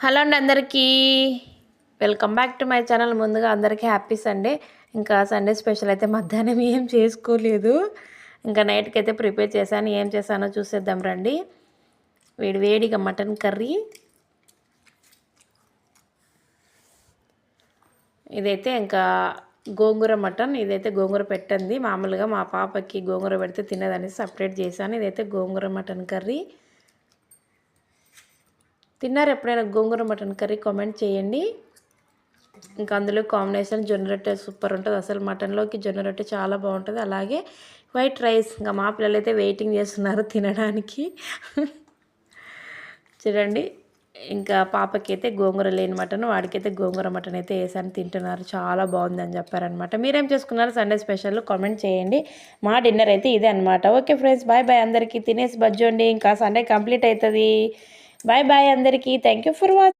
Hello అండి అందరికీ. Welcome back to my channel ముందుగా అందరికీ హ్యాపీ సండే ఇంకా సండే స్పెషల్ అయితే మధ్యాహ్నం ఏం చేసుకోలేదు. ఇంకా నైట్కి అయితే ప్రిపేర్ చేశాను. ఏం చేశానో చూసేద్దాం రండి. వేడి వేడిగా మటన్ కర్రీ. ఇదైతే ఇంకా గోంగూర మటన్. ఇదైతే గోంగూర పెట్టండి మామూలుగా మా పాపకి గోంగూర పెడితే తినదని సపరేట్ చేశాను. ఇదైతే గోంగూర మటన్ కర్రీ. తిన్నారు ఎప్పుడైనా గోంగూర మటన్ కర్రీ కామెంట్ చేయండి. ఇంకా అందులో కాంబినేషన్ జొన్న రొట్టె సూపర్ ఉంటుంది. అసలు మటన్లోకి జొన్న రొట్టె చాలా బాగుంటుంది. అలాగే వైట్ రైస్ ఇంకా మా పిల్లలు అయితే వెయిటింగ్ చేస్తున్నారు తినడానికి. చూడండి ఇంకా పాపకైతే గోంగూర లేని మటన్ వాడికైతే గోంగూర మటన్ అయితే వేసాను తింటున్నారు. చాలా బాగుంది అని చెప్పారనమాట మీరేం చేసుకున్నారు? సండే స్పెషల్ కామెంట్ చేయండి. మా డిన్నర్ అయితే ఇదే అనమాట ఓకే ఫ్రెండ్స్ బాయ్ బాయ్ అందరికీ తినేసి బజ్జోండి ఇంకా సండే కంప్లీట్ అవుతుంది. బాయ్ బాయ్ అందరికీ. Thank you for watching